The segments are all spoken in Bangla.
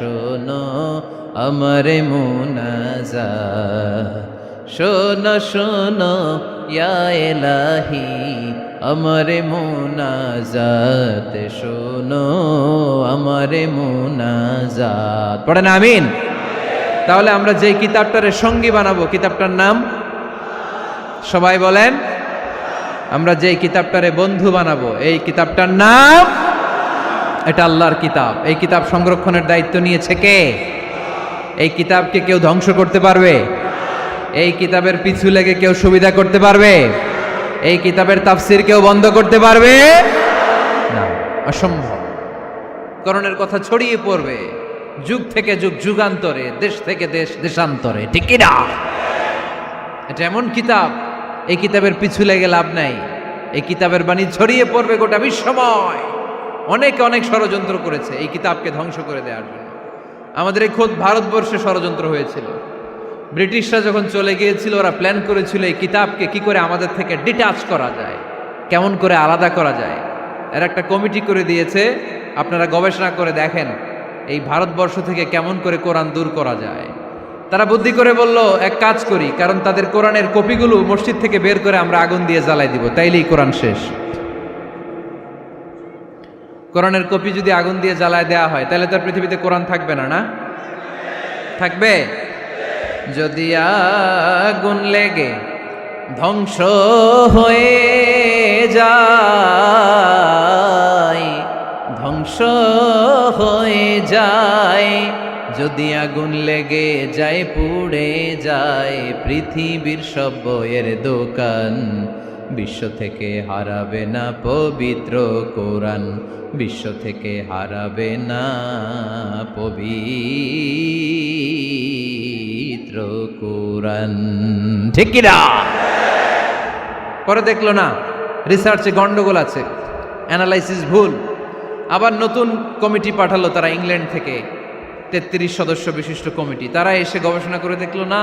শোনো আমার মুনাজা। শোনো শোনো, ইয়া এলাহি আমার মুনাজাত। শোনো, আমার মুনাজাত। পড়েন, আমিন। তাহলে আমরা যে কিতাবটারে সঙ্গী বানাবো, কিতাবটার নাম? সবাই বলেন। আমরা যে কিতাবটারে বন্ধু বানাবো, এই কিতাবটার নাম? এটা আল্লাহর কিতাব। এই কিতাব সংরক্ষণের দায়িত্ব নিয়েছে কে? এই কিতাবকে কেউ ধ্বংস করতে পারবে? এই কিতাবের পিছু লেগে কেউ সুবিধা করতে পারবে? এই কিতাবের তাফসির কেউ বন্ধ করতে পারবে? না, অসম্ভব। করণের কথা ছড়িয়ে পড়বে। যুগ থেকে যুগ, যুগান্তরে, দেশ থেকে দেশ, দেশান্তরে, ঠিক না? এটা এমন কিতাব, এই কিতাবের পিছু লেগে লাভ নাই। এই কিতাবের বাণী ছড়িয়ে পড়বে গোটা বিশ্বময়। অনেকে অনেক ষড়যন্ত্র করেছে এই কিতাবকে ধ্বংস করে দেওয়ার জন্য। আমাদের এই খোদ ভারতবর্ষে ষড়যন্ত্র হয়েছিল। ব্রিটিশরা যখন চলে গিয়েছিল, ওরা প্ল্যান করেছিল এই কিতাবকে কি করে আমাদের থেকে ডিটাচ করা যায়, কেমন করে আলাদা করা যায়। এর একটা কমিটি করে দিয়েছে, আপনারা গবেষণা করে দেখেন এই ভারতবর্ষ থেকে কেমন করে কোরআন দূর করা যায়। তারা বুদ্ধি করে বলল, এক কাজ করি, কারণ তাদের কোরআনের কপিগুলো মসজিদ থেকে বের করে আমরা আগুন দিয়ে জ্বালাই দিব, তাইলেই কোরআন শেষ। কোরআনের কপি যদি আগুন দিয়ে জ্বালায় দেওয়া হয়, তাহলে তার পৃথিবীতে কোরআন থাকবে না না? থাকবে? যদি আগুন লেগে ধ্বংস হয়ে যায়, ধ্বংস হয়ে যায়, যদি আগুন লেগে যায়, পুড়ে যায়, পৃথিবীর সব বইয়ের দোকান বিশ্ব থেকে হারাবে না পবিত্র কোরআন। বিশ্ব থেকে হারাবে না পবিত্র কোরআন। ঠিক কিনা পরে দেখল না রিসার্চে গন্ডগোল আছে অ্যানালাইসিস ভুল। আবার নতুন কমিটি পাঠালো তারা ইংল্যান্ড থেকে, তেত্রিশ সদস্য বিশিষ্ট কমিটি। তারা এসে গবেষণা করে দেখল না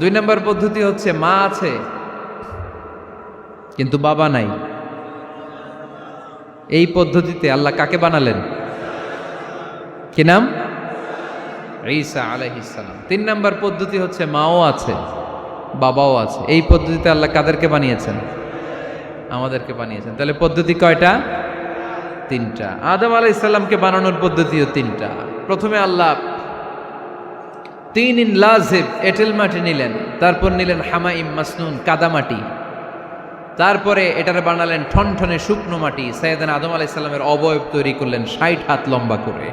দুই নম্বর পদ্ধতি হচ্ছে মা আছে, কিন্তু বাবা নাই। এই পদ্ধতিতে আল্লাহ কাকে বানালেন? কি নাম? ঈসা আলাইহিসালাম তিন নম্বর পদ্ধতি হচ্ছে মাও আছে, বাবাও আছে। এই পদ্ধতিতে আল্লাহ কাদেরকে বানিয়েছেন? আমাদেরকে বানিয়েছেন। তাহলে পদ্ধতি কয়টা? তিনটা। আদম আলাহ বানানোর পদ্ধতিও তিনটা। প্রথমে আল্লাহ তিন ইন লাজেব, এটেল মাটি নিলেন। তারপর নিলেন হামাইম মাসনুন কাদামাটি তারপরে এটার বানালেন ঠনঠনে শুকনো মাটি। সৈয়দান আদম আলাহ ইসলামের অবয়ব তৈরি করলেন ষাট হাত লম্বা করে।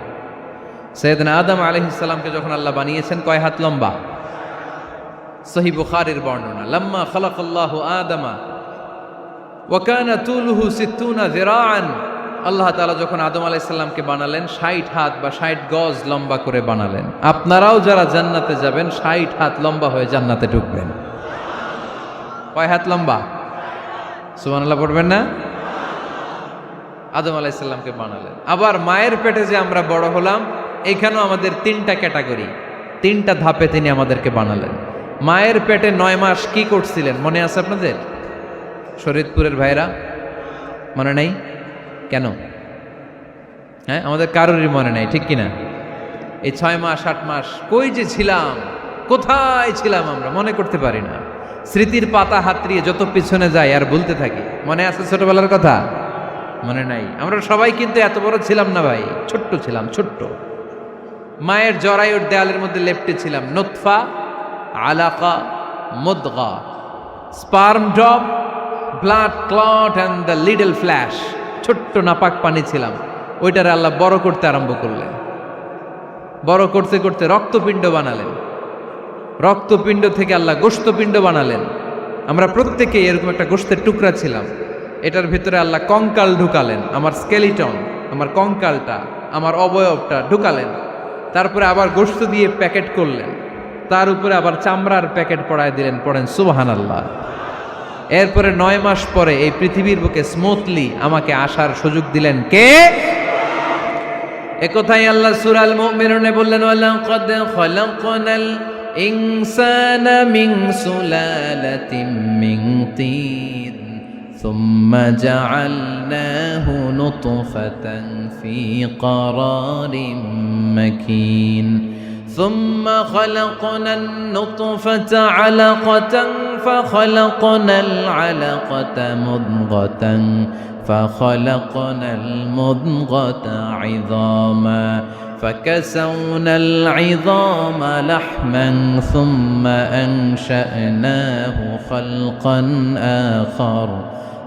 সৈয়দনা আদম আলহিসাল্লামকে যখন আল্লাহ বানিয়েছেন, কয় হাত লম্বা? সহি বুখারের বর্ণনা, লম্মা খালাকাল্লাহ আদমা ওয়াকানা তুলহু সিত্তুনা জিরাআন আল্লাহ তালা যখন আদম আলাইসাল্লামকে বানালেন, ষাট হাত বা ষাট গজ লম্বা করে বানালেন। আপনারাও যারা জান্নাতে যাবেন, ষাট হাত লম্বা হয়ে জান্নাতে ঢুকবেন। কয় হাত লম্বা? সুবহানাল্লাহ, পড়বেন না? আদম আলাইসাল্লামকে বানালেন। আবার মায়ের পেটে যে আমরা বড় হলাম, এখানেও আমাদের তিনটা ক্যাটাগরি। তিনটা ধাপে তিনি আমাদেরকে বানালেন। মায়ের পেটে নয় মাস কি করছিলেন? মনে আছে আপনাদের? শরীদপুরের ভাইরা? মনে নেই? কেন? হ্যাঁ আমাদের কারোরই মনে নেই, ঠিক কিনা? এই ছয় মাস, আট মাস, কই যে ছিলাম? কোথায় ছিলাম আমরা? মনে করতে পারি না। স্মৃতির পাতা হাতড়িয়ে যত পিছনে যাই, আর বলতে থাকি, মনে আছে ছোটবেলার কথা? মনে নাই। আমরা সবাই কিন্তু এত বড় ছিলাম না ভাই, ছোট্ট ছিলাম, ছোট্ট। মায়ের জরায়ুর দেয়ালের মধ্যে লেপটে ছিলাম নোৎফা আলাকা, মুদগা। Sperm drop, blood clot and the little flesh ছোট্ট নাপাক পানি ছিলাম। ওইটারে আল্লাহ বড় করতে আরম্ভ করলেন। বড় করতে করতে রক্তপিণ্ড বানালেন। রক্তপিণ্ড থেকে আল্লাহ গোস্তপিণ্ড বানালেন। আমরা প্রত্যেকে এরকম একটা গোস্তের টুকরা ছিলাম। এটার ভিতরে আল্লাহ কঙ্কাল ঢুকালেন। আমার স্কেলিটন আমার কঙ্কালটা, আমার অবয়বটা ঢুকালেন। তারপরে আবার গোস্ত দিয়ে প্যাকেট করলেন। তার উপরে আবার চামড়ার প্যাকেট পড়ায় দিলেন, পড়েন সুবাহান আল্লাহ এরপরে নয় মাস পরে এই পৃথিবীর বুকে স্মুথলি আমাকে আসার সুযোগ দিলেন কে একথাই আল্লাহ সুরাল মুমিনুনে বললেন ওয়ালাকাদ খলাকনাল ইনসানা মিন সুলালাতিন মিন তিন ثم جعلناه نطفة في قرار مكين ثم خلقنا النطفة علقة فخلقنا العلقة مضغة فخلقنا المضغة عظاما فكسونا العظام لحما ثم أنشأناه خلقا آخر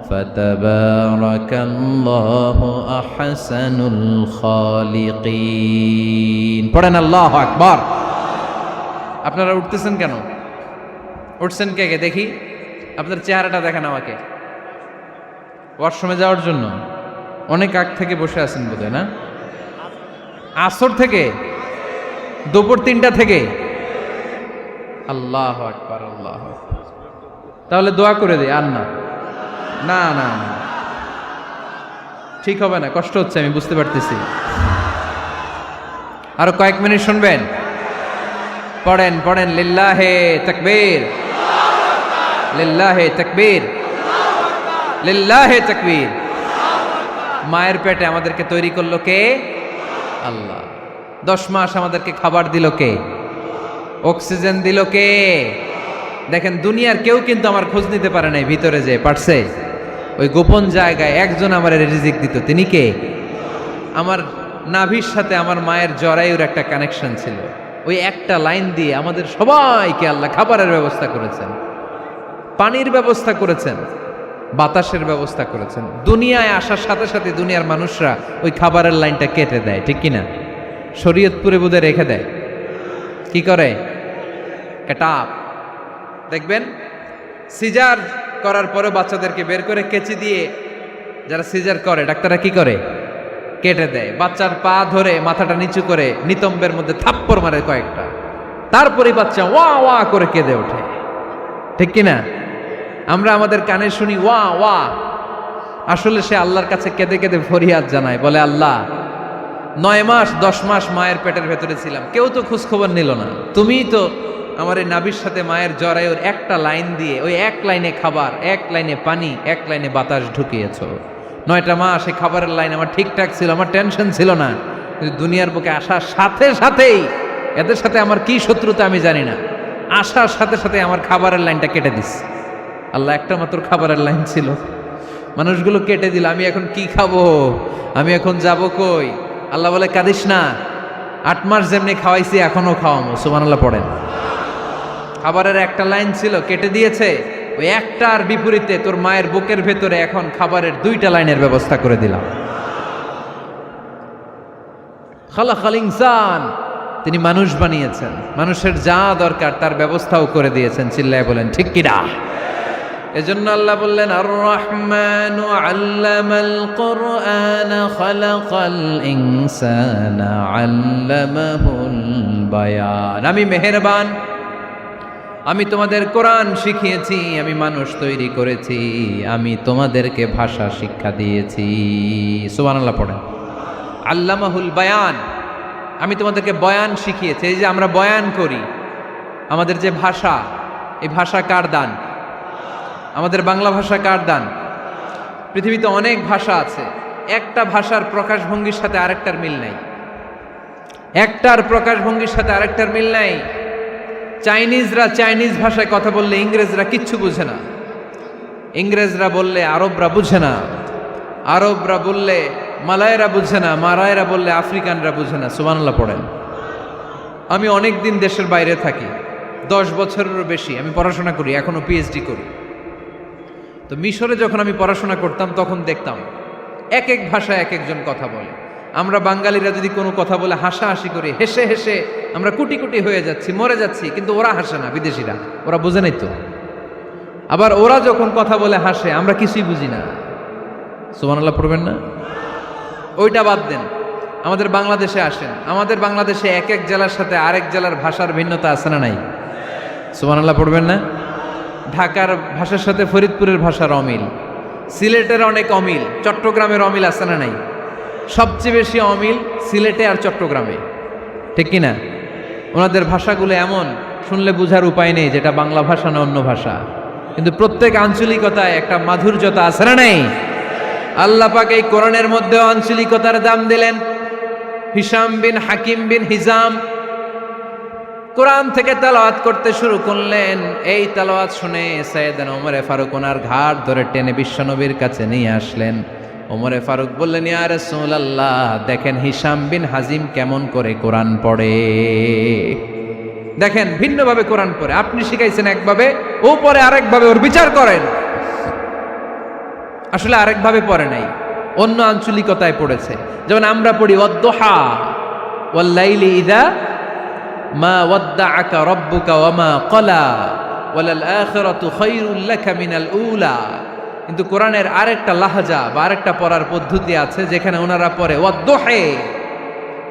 فتبارك الله أحسن الخالقين পড়েন আল্লাহ আকবার আপনারা উঠতেছেন কেন উঠছেন কে কে? দেখি। আপনার চেহারাটা দেখেন আমাকে। ওয়াশরুমে যাওয়ার জন্য। অনেক আগ থেকে বসে আছেন বোধহয়, না? আসর থেকে? দুপুর তিনটা থেকে? আল্লাহ আকবার, আল্লাহ তাহলে দোয়া করে দে, আর না। না না না। ঠিক হবে না, কষ্ট হচ্ছে, আমি বুঝতে পারতেছি। আরও কয়েক মিনিট শুনবেন? পড়েন পড়েন, লিল্লাহে তাকবীর। লিল্লাহে তাকবীর। লিল্লাহে তাকবীর। মায়ের পেটে আমাদেরকে তৈরি করল কে? আল্লাহ। দশ মাস আমাদেরকে খাবার দিল কে? অক্সিজেন দিল কে? দেখেন, দুনিয়ার কেউ কিন্তু আমার খোঁজ নিতে পারে নাই ভিতরে যে, পারছে? ওই গোপন জায়গায় একজন আমার রিজিক দিত। তিনি কে? আমার নাভির সাথে আমার মায়ের জরায়ুর একটা কানেকশন ছিল। ওই একটা লাইন দিয়ে আমাদের সবাইকে আল্লাহ খাবারের ব্যবস্থা করেছেন। পানির ব্যবস্থা করেছেন, বাতাসের ব্যবস্থা করেছেন। দুনিয়ায় আসার সাথে সাথে দুনিয়ার মানুষরা ওই খাবারের লাইনটা কেটে দেয়, ঠিক কিনা? শরীয়তপুরে বোধে রেখে দেয়। কি করে? কেটাপ। দেখবেন, সিজার করার পরে বাচ্চাদেরকে বের করে কেচি দিয়ে যারা সিজার করে, ডাক্তাররা কি করে? কেটে দেয়। বাচ্চার পা ধরে মাথাটা নিচু করে নিতম্বের মধ্যে থাপ্পড় মারে কয়েকটা। তারপরে বাচ্চা ওয়া ওয়া করে কেঁদে ওঠে। ঠিক কিনা? আমরা আমাদের কানে শুনি, ওয়া ওয়া। আসলে সে আল্লাহর কাছে কেঁদে কেঁদে ফরিয়াদ জানায়, বলে, আল্লাহ, নয় মাস, দশ মাস মায়ের পেটের ভেতরে ছিলাম। কেউ তো খোঁজখবর নিল না। তুমিই তো আমার এই নাবির সাথে মায়ের জরায়ুর একটা লাইন দিয়ে, ওই এক লাইনে খাবার, এক লাইনে পানি, এক লাইনে বাতাস ঢুকিয়েছ। নয়টা মাস এই খাবারের লাইন আমার ঠিকঠাক ছিল, আমার টেনশন ছিল না। দুনিয়ার বুকে আসার সাথে সাথেই এদের সাথে আমার কি শত্রুতা আমি জানি না। আসার সাথে সাথে আমার খাবারের লাইনটা কেটে দিস। আল্লাহ একটা মাত্র খাবারের লাইন ছিল। মানুষগুলো কেটে দিল, আমি এখন কি খাব? আমি এখন যাব কই? আল্লাহ বলে, কাঁদিস না। আট মাস যেমনি খাওয়াইছি এখনও খাওয়ামো। সুমান আল্লাহ পড়েন। খাবারের একটা লাইন ছিল, কেটে দিয়েছে। ওই একটার বিপরীতে তোর মায়ের বুকের ভেতরে এখন খাবারের দুইটা লাইনের ব্যবস্থা করে দিলাম। খালা খাল ইনসান, তিনি মানুষ বানিয়েছেন। মানুষের যা দরকার তার ব্যবস্থাও করে দিয়েছেন, চিল্লায় বলেন, ঠিক কিনা এজন্য আল্লাহ বললেন আর রহমান আল্লামাল কোরআন খালাকাল ইনসানা আল্লামাহুল বায়ান। আমি মেহেরবান, আমি তোমাদের কোরআন শিখিয়েছি, আমি মানুষ তৈরি করেছি, আমি তোমাদেরকে ভাষা শিক্ষা দিয়েছি। সুবহানাল্লাহ পড়েন। আল্লামাহুল বায়ান, আমি তোমাদেরকে বয়ান শিখিয়েছি, এই যে আমরা বয়ান করি, আমাদের যে ভাষা, এই ভাষা কার দান? আমাদের বাংলা ভাষা কার দান? পৃথিবীতে অনেক ভাষা আছে। একটা ভাষার প্রকাশভঙ্গির সাথে আরেকটার মিল নাই। একটার প্রকাশভঙ্গির সাথে আরেকটার মিল নাই। চাইনিজরা চাইনিজ ভাষায় কথা বললে ইংরেজরা কিচ্ছু বুঝে না। ইংরেজরা বললে আরবরা বুঝে না। আরবরা বললে মালায়রা বুঝে না, মারায়রা বললে আফ্রিকানরা বুঝে না। সুবানাল্লাহ পড়েন। আমি অনেক দিন দেশের বাইরে থাকি। দশ বছরেরও বেশি। আমি পড়াশোনা করি এখনও পিএইচডি করি। তো মিশরে যখন আমি পড়াশোনা করতাম, তখন দেখতাম এক এক ভাষায় এক একজন কথা বলে। আমরা বাঙালিরা যদি কোনো কথা বলে হাসাহাসি করি, হেসে হেসে আমরা কুটি কুটি হয়ে যাচ্ছি, মরে যাচ্ছি, কিন্তু ওরা হাসে না, বিদেশিরা। ওরা বুঝে নাই তো। আবার ওরা যখন কথা বলে হাসে, আমরা কিছুই বুঝি না। সুবহানাল্লাহ পড়বেন না? ওইটা বাদ দেন। আমাদের বাংলাদেশে আসেন। আমাদের বাংলাদেশে এক এক জেলার সাথে আরেক জেলার ভাষার ভিন্নতা আছে না নাই? সুবহানাল্লাহ পড়বেন না? ঢাকার ভাষার সাথে ফরিদপুরের ভাষার অমিল। সিলেটের অনেক অমিল। চট্টগ্রামের অমিল আছে না নাই? সবচেয়ে বেশি অমিল সিলেটে আর চট্টগ্রামে। ঠিক কি না? ওনাদের ভাষাগুলো এমন, শুনলে বোঝার উপায় নেই যেটা বাংলা ভাষা না অন্য ভাষা। কিন্তু প্রত্যেক আঞ্চলিকতায় একটা মাধুর্যতা আছে না নাই? আল্লাহ পাক এই কোরআনের মধ্যেও আঞ্চলিকতার দাম দিলেন। হিসাম বিন হাকিম বিন হিজাম কোরআন থেকে তালাওয়াত করতে শুরু করলেন। এই তালাওয়াত শুনে সৈয়দান ওমরে ফারুক ওনার ঘাট ধরে টেনে বিশ্বনবীর কাছে নিয়ে আসলেন। ওমরে ফারুক বললেন, ইয়া রাসূলুল্লাহ, দেখেন হিসাম বিন হাজিম কেমন করে কোরআন পড়ে। দেখেন, ভিন্নভাবে কোরআন পড়ে। আপনি শিখাইছেন একভাবে ও পরে আরেকভাবে, ওর বিচার করেন। আসলে আরেকভাবে পড়ে নাই, অন্য আঞ্চলিকতায় পড়েছে। যেমন আমরা পড়ি অদ্দোহা ওয়াল্লাইলি ইদা মা ওয়াদ্দাআকা রব্বুকা ওয়া মা ক্বালা, ওয়ালাল আখিরাতু খায়রুল লাকা মিনাল উলা। কিন্তু কোরআনের আরেকটা লাহাজা বা আরেকটা পড়ার পদ্ধতি আছে যেখানে ওনারা পড়ে ওয়াদ্দোহে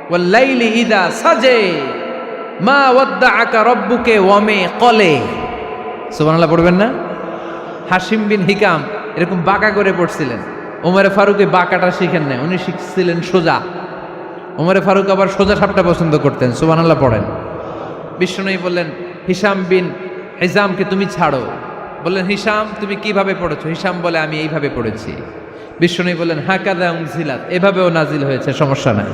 ওয়াল্লাইলি ইদা সাজে, মা ওয়াদ্দাআকা রব্বুকে ওয়া মে কলে সুবহানাল্লাহ, পড়বেন না? হাসিম বিন হিকাম এরকম বাঁকা করে পড়ছিলেন। ওমরে ফারুকে বাঁকাটা শিখেন না উনি শিখছিলেন সোজা। ওমরে ফারুক আবার সোজা সাপটা পছন্দ করতেন, সুবহানাল্লাহ, পড়েন। বিষ্ণুই বললেন হিসাম বিন হিজামকে তুমি ছাড়ো। বললেন হিসাম তুমি কীভাবে পড়েছো? হিসাম বলে, আমি এইভাবে পড়েছি। বিষ্ণুই বললেন, হাকাদা উংজিলাত এভাবেও নাজিল হয়েছে, সমস্যা নাই।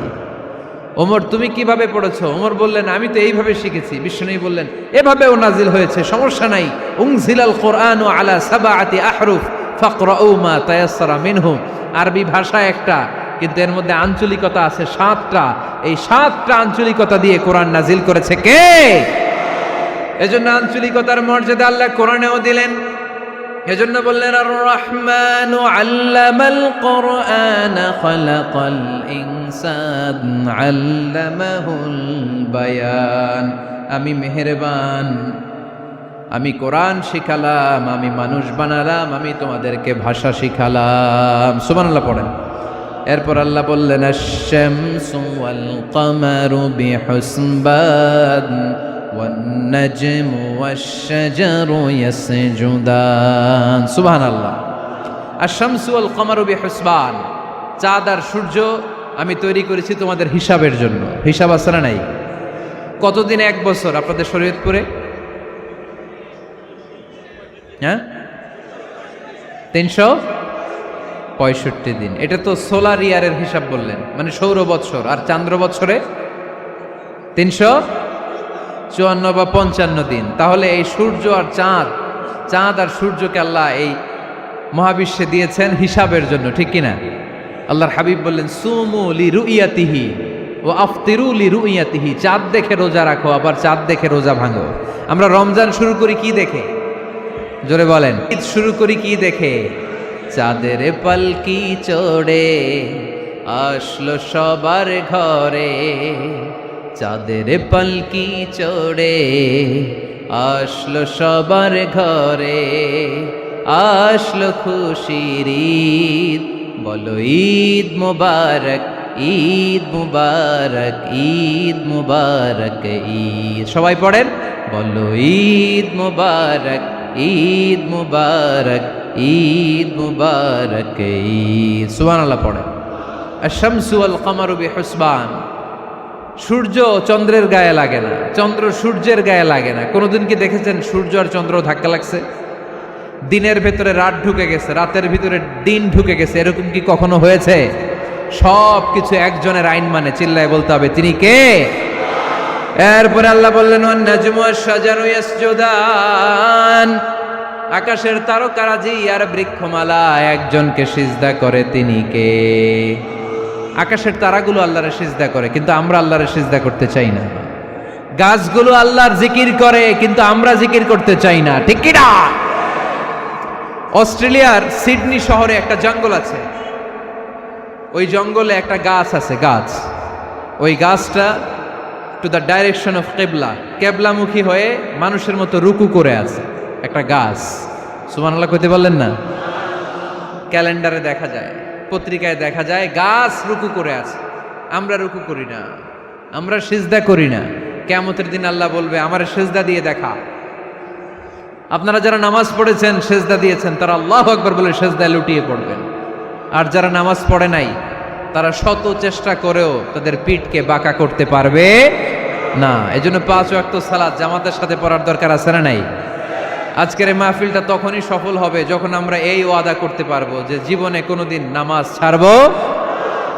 ওমর, তুমি কীভাবে পড়েছো? ওমর বললেন, আমি তো এইভাবে শিখেছি। বিষ্ণুই বললেন, এভাবেও নাজিল হয়েছে, সমস্যা নাই। উংজিলাল কোরআন আলা সাবাআতি আহরুফ ফাকরাউ মা তায়াসসারা মিনহু। আরবি ভাষা একটা কিন্তু এর মধ্যে আঞ্চলিকতা আছে সাতটা। এই সাতটা আঞ্চলিকতা দিয়ে কোরআন নাজিল করেছে কে? এজন্য আঞ্চলিকতার মর্যাদা আল্লাহ কোরআনেও দিলেন। এজন্য বললেন আর রহমান আল্লামাল কোরআন খালাকাল ইনসান আল্লামাহুল বায়ান। আমি মেহেরবান, আমি কোরআন শিখালাম, আমি মানুষ বানালাম, আমি তোমাদেরকে ভাষা শিখালাম। সুবহানাল্লাহ পড়েন। এরপর আল্লাহ বললেন আশ-শামসু ওয়াল কামারু বিহুসবান والنجم والشجر يسجدان সুবহান আল্লাহ আর শামসু আল কমারু বিহুসবান চাঁদ আর সূর্য আমি তৈরি করেছি তোমাদের হিসাবের জন্য হিসাব আছে না নাই কতদিন এক বছর আপনাদের শরীয়তপুরে হ্যাঁ তিনশো পঁয়ষট্টি দিন। এটা তো সোলার ইয়ারের হিসাব বললেন। মানে সৌর বৎসর। আর চান্দ্র বৎসরে? তিনশো চুয়ান্ন বা পঞ্চান্ন দিন। তাহলে এই সূর্য আর চাঁদ চাঁদ আর সূর্যকে আল্লাহ এই মহাবিশ্বে দিয়েছেন হিসাবের জন্য, ঠিক কিনা? আল্লাহর হাবিব বললেন, সুমু লি রুইয়াতিহি ও আফতিরু লি রুইয়াতিহি। চাঁদ দেখে রোজা রাখো, আবার চাঁদ দেখে রোজা ভাঙো। আমরা রমজান শুরু করি কি দেখে? জোরে বলেন। ঈদ শুরু করি কি দেখে? চাঁদের পালকি চড়ে আসলো সবার ঘরে। চাঁদের পালকি চড়ে আসলো সবার ঘরে। আসলো খুশির ঈদ, বলো ঈদ মুবারক ঈদ মুবারক ঈদ মুবারক, ঈদ। সবাই পড়েন? বলো ঈদ মুবারক ঈদ মুবারক ঈদ মুবারক। ঈদ সুবহানাল্লাহ পড়েন আশ-শামসু ওয়াল কামারু বিহুসবান। সূর্য চন্দ্রের গায়ে লাগে না। চন্দ্র সূর্যের গায়ে লাগে না। কোনোদিন কি দেখেছেন সূর্য আর চন্দ্র ধাক্কা লাগছে? দিনের ভেতরে রাত ঢুকে গেছে, রাতের ভিতরে দিন ঢুকে গেছে। এরকম কি কখনো হয়েছে? সব কিছু একজনের আইন মানে চিল্লায় বলতে হবে। তিনি কে? এরপরে আল্লাহ বললেন সাজানু ইয়াসজুদান। আকাশের তারকারাজি আর বৃক্ষমালা, একজনকে সিজদা করে তিনি কে? আকাশের তারাগুলো আল্লাহরে সিজদা করে, কিন্তু আমরা আল্লাহরে সিজদা করতে চাই না। গাছগুলো আল্লাহর জিকির করে, কিন্তু আমরা জিকির করতে চাই না। ঠিক কি না? অস্ট্রেলিয়ার সিডনি শহরে একটা জঙ্গল আছে। ওই জঙ্গলে একটা গাছ আছে, গাছ। ওই গাছটা টু দ্য ডাইরেকশন অফ কেবলা কেবলামুখী হয়ে মানুষের মতো রুকু করে আছে। একটা গাছ। সুমান আল্লাহ কইতে পারলেন না? ক্যালেন্ডারে দেখা যায়, পত্রিকায় দেখা যায়, গাছ রুকু করে আছে। আমরা রুকু করি না, আমরা সিজদা করি না। কেমতের দিন আল্লাহ বলবে, আমার সেজদা দিয়ে দেখা। আপনারা যারা নামাজ পড়েছেন, সেজদা দিয়েছেন, তারা আল্লাহ আকবর বলে সেজদায় লুটিয়ে পড়বেন। আর যারা নামাজ পড়ে নাই, তারা শত চেষ্টা করেও তাদের পিঠকে বাঁকা করতে পারবে না। এজন্য পাঁচ ওয়াক্ত সালাদ জামাতের সাথে পড়ার দরকার আছে না নাই? আজকের এই মাহফিলটা তখনই সফল হবে যখন আমরা এই ওয়াদা করতে পারব যে জীবনে কোনো দিন নামাজ ছাড়বো।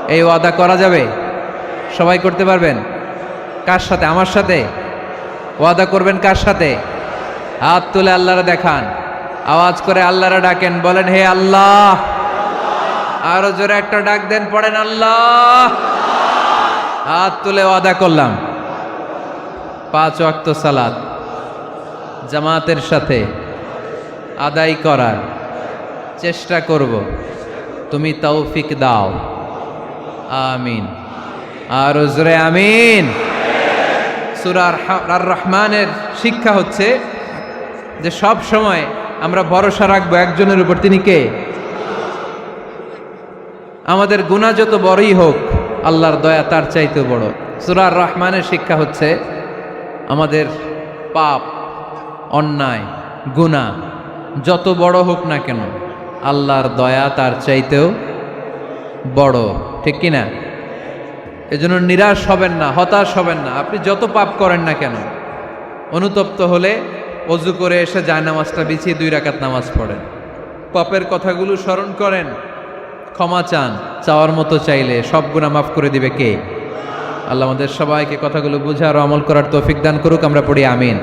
এই ওয়াদা করা যাবে? সবাই করতে পারবেন? কার সাথে? আমার সাথে? ওয়াদা করবেন কার সাথে? হাত তুলে আল্লাহরা দেখান। আওয়াজ করে আল্লাহরা ডাকেন, বলেন, হে আল্লাহ! আরও জোরে একটা ডাক দেন, পড়েন, আল্লাহ! হাত তুলে ওয়াদা করলাম। পাঁচ ওয়াক্ত সালাত। জামাতের সাথে আদায় করার চেষ্টা করব। তুমি তৌফিক দাও। আমিন। আর জোরে আমিন। সুরার আর রহমানের শিক্ষা হচ্ছে যে সব সময় আমরা ভরসা রাখব একজনের উপর। তিনি কে? আমাদের গুণা যত বড়ই হোক, আল্লাহর দয়া তার চাইতে বড়। সুরার রহমানের শিক্ষা হচ্ছে আমাদের পাপ অন্যায়, গুণা, যত বড় হোক না কেন, আল্লাহর দয়া তার চাইতেও বড়, ঠিক কিনা? এজন্য নিরাশ হবেন না, হতাশ হবেন না, আপনি যত পাপ করেন না কেন, অনুতপ্ত হলে অজু করে এসে যায় নামাজটা বিছিয়ে দুই রাকাত নামাজ পড়েন। পাপের কথাগুলো স্মরণ করেন, ক্ষমা চান, চাওয়ার মতো চাইলে সব গুণা মাফ করে দিবে কে? আল্লাহ আমাদের সবাইকে কথাগুলো বুঝার আমল করার তৌফিক দান করুক, আমরা পড়ি আমিন।